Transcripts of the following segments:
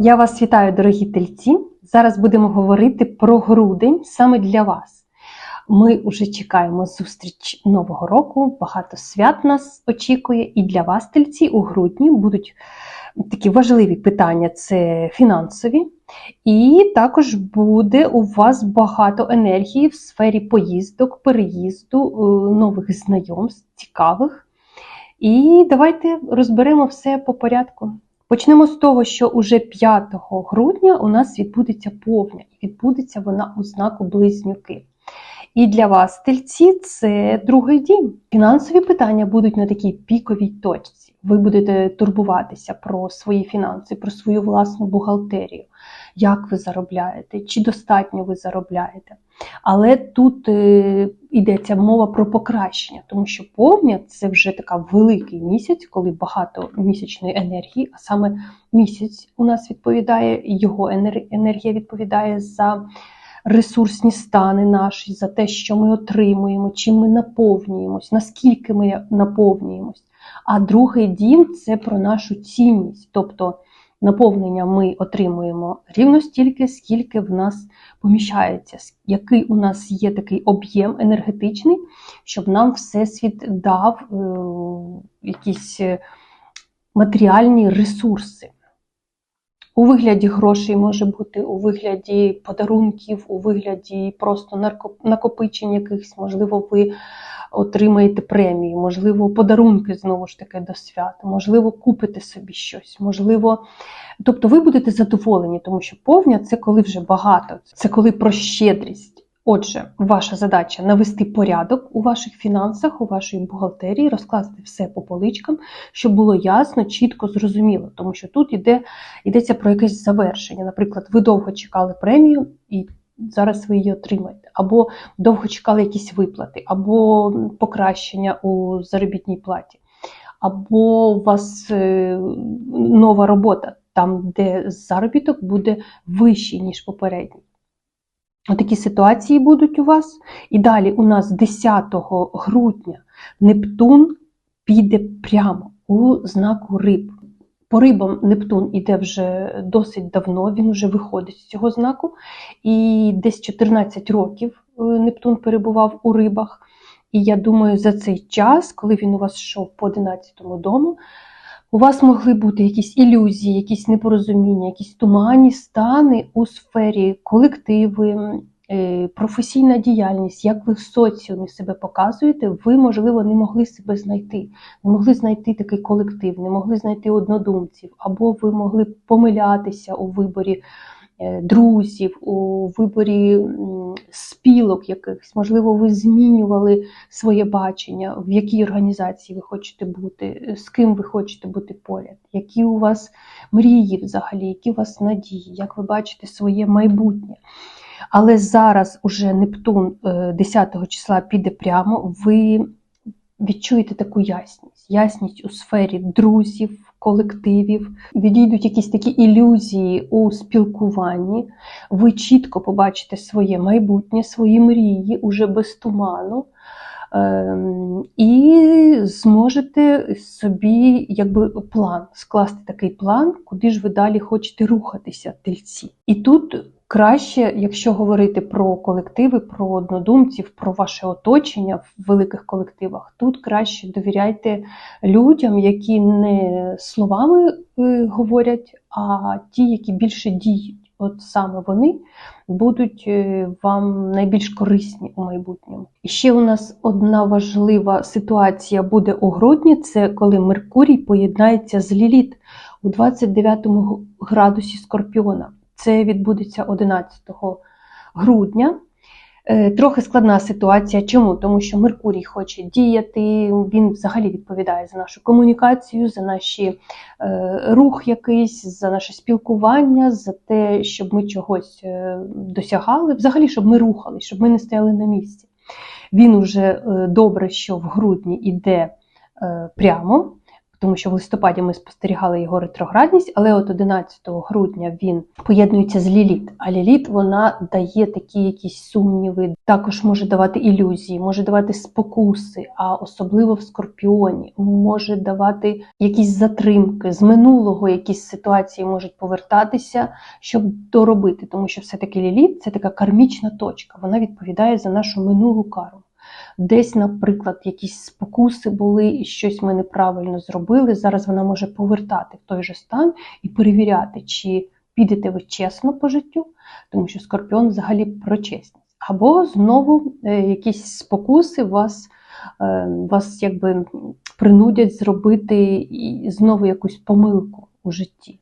Я вас вітаю, дорогі тельці. Зараз будемо говорити про грудень саме для вас. Ми вже чекаємо зустріч Нового року, багато свят нас очікує, і для вас, тельці, у грудні будуть такі важливі питання: це фінансові, і також буде у вас багато енергії в сфері поїздок, переїзду, е, нових знайомств, цікавих. І давайте розберемо все по порядку. Почнемо з того, що уже 5 грудня у нас відбудеться повня, і відбудеться вона у знаку близнюки. І для вас, тельці, це другий дім. Фінансові питання будуть на такій піковій точці. Ви будете турбуватися про свої фінанси, про свою власну бухгалтерію, як ви заробляєте, чи достатньо ви заробляєте. Але тут е, йдеться мова про покращення, тому що повня це вже така великий місяць, коли багато місячної енергії, а саме місяць у нас відповідає, його енергія відповідає за ресурсні стани наші, за те, що ми отримуємо, чим ми наповнюємось, наскільки ми наповнюємось. А другий дім це про нашу цінність, тобто наповнення ми отримуємо рівно стільки, скільки в нас поміщається, який у нас є такий об'єм енергетичний, щоб нам Всесвіт дав е, якісь е, матеріальні ресурси. У вигляді грошей може бути, у вигляді подарунків, у вигляді просто накопичень якихось, можливо, ви отримаєте премію, можливо, подарунки знову ж таки до свята, можливо, купите собі щось, можливо. Тобто ви будете задоволені, тому що повня це коли вже багато, це коли про щедрість. Отже, ваша задача навести порядок у ваших фінансах, у вашій бухгалтерії, розкласти все по поличкам, щоб було ясно, чітко, зрозуміло, тому що тут іде, йдеться про якесь завершення. Наприклад, ви довго чекали премію і зараз ви її отримаєте, або довго чекали якісь виплати, або покращення у заробітній платі, або у вас е, нова робота, там, де заробіток буде вищий, ніж попередній. Отакі ситуації будуть у вас. І далі у нас 10 грудня Нептун піде прямо у знаку риб. По рибам Нептун іде вже досить давно, він вже виходить з цього знаку. І десь 14 років е, Нептун перебував у рибах. І я думаю, за цей час, коли він у вас йшов по 11 дому, у вас могли бути якісь ілюзії, якісь непорозуміння, якісь туманні стани у сфері колективи, е, професійна діяльність, як ви в соціумі себе показуєте, ви, можливо, не могли себе знайти, не могли знайти такий колектив, не могли знайти однодумців, або ви могли помилятися у виборі друзів, у виборі спілок якихось. Можливо, ви змінювали своє бачення, в якій організації ви хочете бути, з ким ви хочете бути поряд, які у вас мрії взагалі, які у вас надії, як ви бачите своє майбутнє. Але зараз уже Нептун е, 10 числа піде прямо, ви відчуєте таку ясність. Ясність у сфері друзів, колективів, відійдуть якісь такі ілюзії у спілкуванні. Ви чітко побачите своє майбутнє, свої мрії уже без туману. Ем, І зможете собі якби план скласти такий план, куди ж ви далі хочете рухатися, тельці. І тут краще, якщо говорити про колективи, про однодумців, про ваше оточення в великих колективах, тут краще довіряйте людям, які не словами е, говорять, а ті, які більше діють. От саме вони будуть е, вам найбільш корисні у майбутньому. І ще у нас одна важлива ситуація буде у грудні: це коли Меркурій поєднається з Ліліт у 29 градусі Скорпіона. Це відбудеться 11 грудня. Е, Трохи складна ситуація. Чому? Тому що Меркурій хоче діяти, він взагалі відповідає за нашу комунікацію, за наш е, рух якийсь, за наше спілкування, за те, щоб ми чогось е, досягали, взагалі, щоб ми рухались, щоб ми не стояли на місці. Він уже добре, що в грудні йде прямо. Тому що в листопаді ми спостерігали його ретроградність, але от 11 грудня він поєднується з Ліліт. А Ліліт вона дає такі якісь сумніви, також може давати ілюзії, може давати спокуси, а особливо в скорпіоні, може давати якісь затримки з минулого, якісь ситуації можуть повертатися, щоб доробити, тому що все-таки Ліліт це така кармічна точка, вона відповідає за нашу минулу карму. Десь, наприклад, якісь спокуси були, і щось ми неправильно зробили. Зараз вона може повертати в той же стан і перевіряти, чи підете ви чесно по життю, тому що скорпіон взагалі про чесність. Або знову е, якісь спокуси вас, е, вас якби принудять зробити знову якусь помилку у житті.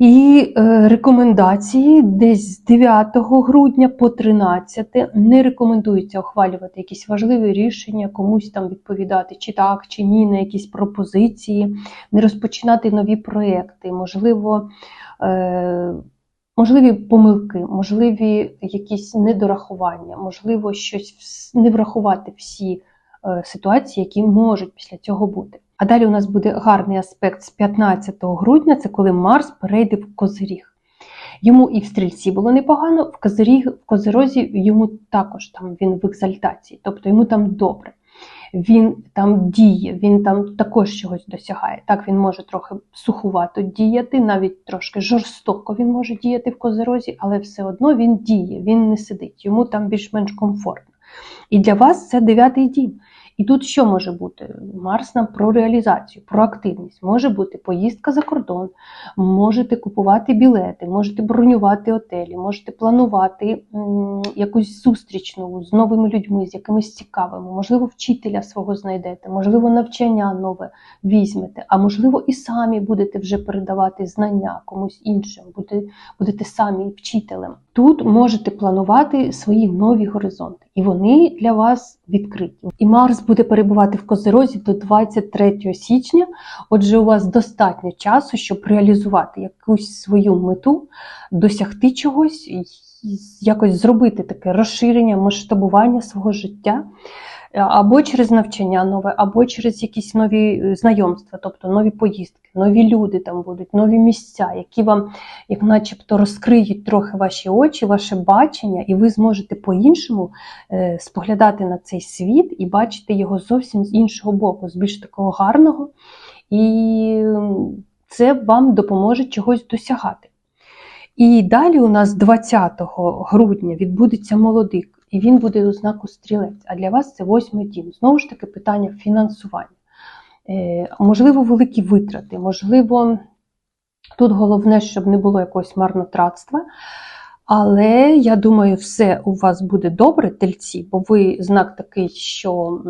І е, рекомендації десь з 9 грудня по 13 не рекомендується ухвалювати якісь важливі рішення, комусь там відповідати чи так, чи ні, на якісь пропозиції, не розпочинати нові проекти, можливо, е, можливі помилки, можливі якісь недорахування, можливо, щось не врахувати всі е, ситуації, які можуть після цього бути. А далі у нас буде гарний аспект з 15 грудня, це коли Марс перейде в Козиріг. Йому і в стрільці було непогано, в Козиріг, в Козирозі йому також там він в екзальтації, тобто йому там добре. Він там діє, він там також чогось досягає. Так він може трохи сухувато діяти, навіть трошки жорстоко він може діяти в Козирозі, але все одно він діє, він не сидить, йому там більш-менш комфортно. І для вас це дев'ятий дім. І тут що може бути? Марс нам про реалізацію, про активність. Може бути поїздка за кордон, можете купувати білети, можете бронювати отелі, можете планувати якусь зустріч нову з новими людьми, з якимись цікавими, можливо, вчителя свого знайдете, можливо, навчання нове візьмете, а можливо, і самі будете вже передавати знання комусь іншим, будете, будете самі вчителем. Тут можете планувати свої нові горизонти, і вони для вас відкриті. І Марс буде перебувати в Козерозі до 23 січня. Отже, у вас достатньо часу, щоб реалізувати якусь свою мету, досягти чогось, якось зробити таке розширення, масштабування свого життя. Або через навчання нове, або через якісь нові е, знайомства, тобто нові поїздки, нові люди там будуть, нові місця, які вам, як начебто, розкриють трохи ваші очі, ваше бачення, і ви зможете по-іншому е, споглядати на цей світ і бачити його зовсім з іншого боку, з більш такого гарного. І це вам допоможе чогось досягати. І далі у нас 20 грудня відбудеться молодик, і він буде у знаку стрілець. А для вас це восьмий дім. Знову ж таки, питання фінансування. Е, можливо, великі витрати, можливо, тут головне, щоб не було якогось марнотратства. Але я думаю, все у вас буде добре, тельці, бо ви знак такий, що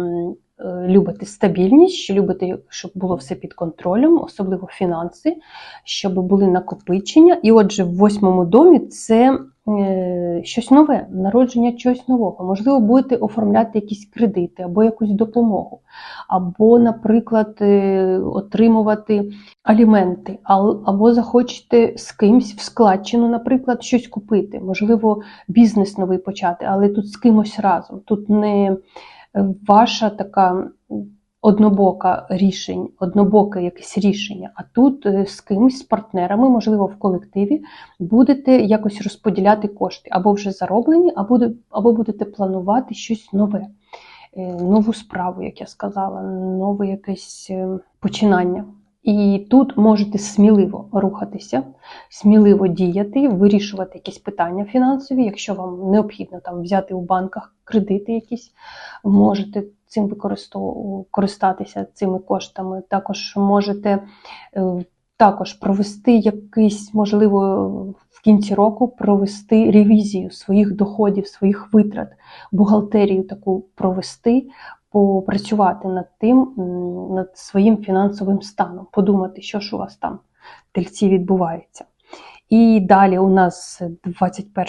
любите стабільність, що любите, щоб було все під контролем, особливо фінанси, щоб були накопичення. І отже, в восьмому домі це е, щось нове, народження чогось нового. Можливо, будете оформляти якісь кредити або якусь допомогу, або, наприклад, е, отримувати аліменти, ал- або захочете з кимсь в складчину, наприклад, щось купити, можливо, бізнес новий почати, але тут з кимось разом. Тут не е, ваша така однобока рішень, однобоке якесь рішення, а тут е, з кимось, з партнерами, можливо, в колективі, будете якось розподіляти кошти, або вже зароблені, або, будете планувати щось нове, е, нову справу, як я сказала, нове якесь е, починання. І тут можете сміливо рухатися, сміливо діяти, вирішувати якісь питання фінансові. Якщо вам необхідно там взяти у банках кредити якісь, можете цим користатися цими коштами. Також можете е, також провести якийсь, можливо, в кінці року провести ревізію своїх доходів, своїх витрат, бухгалтерію таку провести, попрацювати над тим, над своїм фінансовим станом, подумати, що ж у вас там в тельці відбувається. І далі у нас 21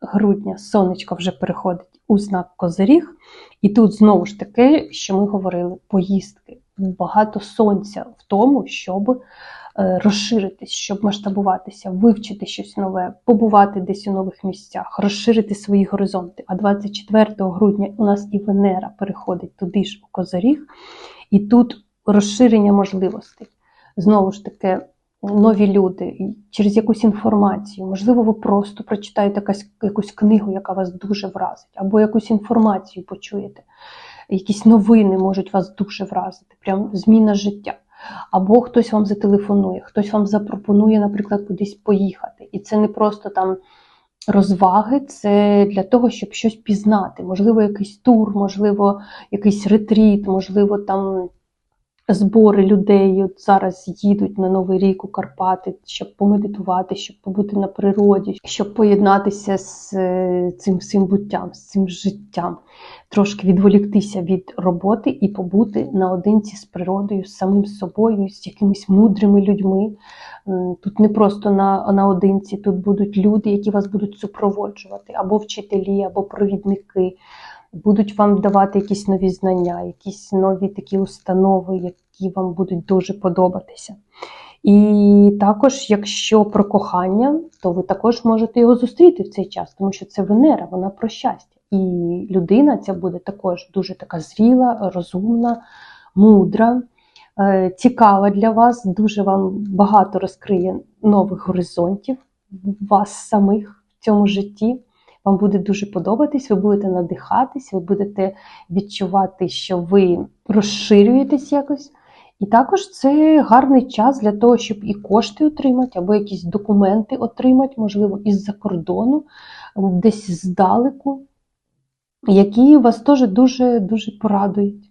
грудня сонечко вже переходить у знак Козиріг. І тут знову ж таки, що ми говорили, поїздки. Багато сонця в тому, щоб е, розширитись, щоб масштабуватися, вивчити щось нове, побувати десь у нових місцях, розширити свої горизонти. А 24 грудня у нас і Венера переходить туди ж у Козиріг. І тут розширення можливостей. Знову ж таки, нові люди через якусь інформацію. Можливо, ви просто прочитаєте якась, якусь книгу, яка вас дуже вразить, або якусь інформацію почуєте. Якісь новини можуть вас дуже вразити, прям зміна життя. Або хтось вам зателефонує, хтось вам запропонує, наприклад, кудись поїхати. І це не просто там розваги, це для того, щоб щось пізнати. Можливо, якийсь тур, можливо, якийсь ретріт, можливо, там збори людей от зараз їдуть на Новий рік у Карпати, щоб помедитувати, щоб побути на природі, щоб поєднатися з е, цим всім буттям, з цим життям, трошки відволіктися від роботи і побути наодинці з природою, з самим собою, з якимись мудрими людьми. Тут не просто на, наодинці, тут будуть люди, які вас будуть супроводжувати, або вчителі, або провідники будуть вам давати якісь нові знання, якісь нові такі установи, які вам будуть дуже подобатися. І також, якщо про кохання, то ви також можете його зустріти в цей час, тому що це Венера, вона про щастя. І людина ця буде також дуже така зріла, розумна, мудра, е, цікава для вас, дуже вам багато розкриє нових горизонтів вас самих в цьому житті вам буде дуже подобатись, ви будете надихатись, ви будете відчувати, що ви розширюєтесь якось. І також це гарний час для того, щоб і кошти отримати, або якісь документи отримати, можливо, із-за кордону, десь здалеку, які вас теж дуже дуже порадують.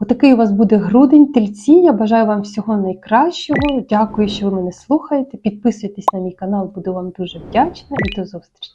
Отакий у вас буде грудень, тельці. Я бажаю вам всього найкращого. Дякую, що ви мене слухаєте. Підписуйтесь на мій канал, буду вам дуже вдячна і до зустрічі!